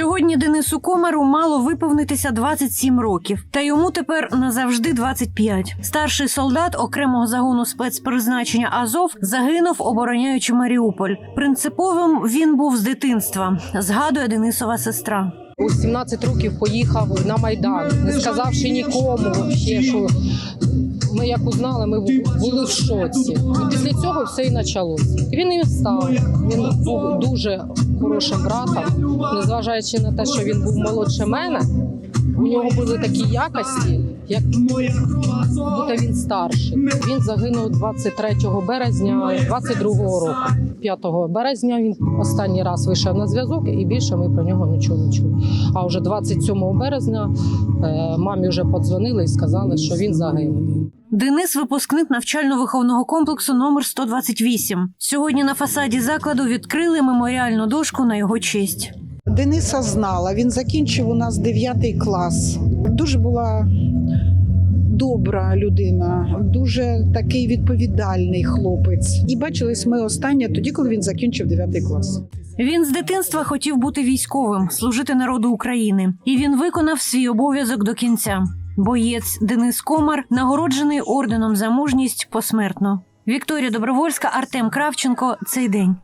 Сьогодні Денису Комару мало виповнитися 27 років, та йому тепер назавжди 25. Старший солдат окремого загону спецпризначення Азов загинув, обороняючи Маріуполь. Принциповим він був з дитинства, згадує Денисова сестра. У 17 років поїхав на Майдан, не сказавши нікому ще, що ми як узнали, ми були в шоці. І після цього все і почалося. Він і став. Він був дуже хорошим братом, незважаючи на те, що він був молодше мене. У нього були такі якості, як будто він старший. Він загинув 23 березня 22-го року. 5 березня він останній раз вийшов на зв'язок, і більше ми про нього нічого не чули. А вже 27 березня е, мамі вже подзвонили і сказали, що він загинув. Денис випускник навчально-виховного комплексу номер 128. Сьогодні на фасаді закладу відкрили меморіальну дошку на його честь. Дениса знала. Він закінчив у нас 9 клас. Дуже була добра людина, дуже такий відповідальний хлопець. І бачились ми останнє тоді, коли він закінчив 9 клас. Він з дитинства хотів бути військовим, служити народу України, і він виконав свій обов'язок до кінця. Боєць Денис Комар нагороджений орденом за мужність посмертно. Вікторія Добровольська, Артем Кравченко. Цей день.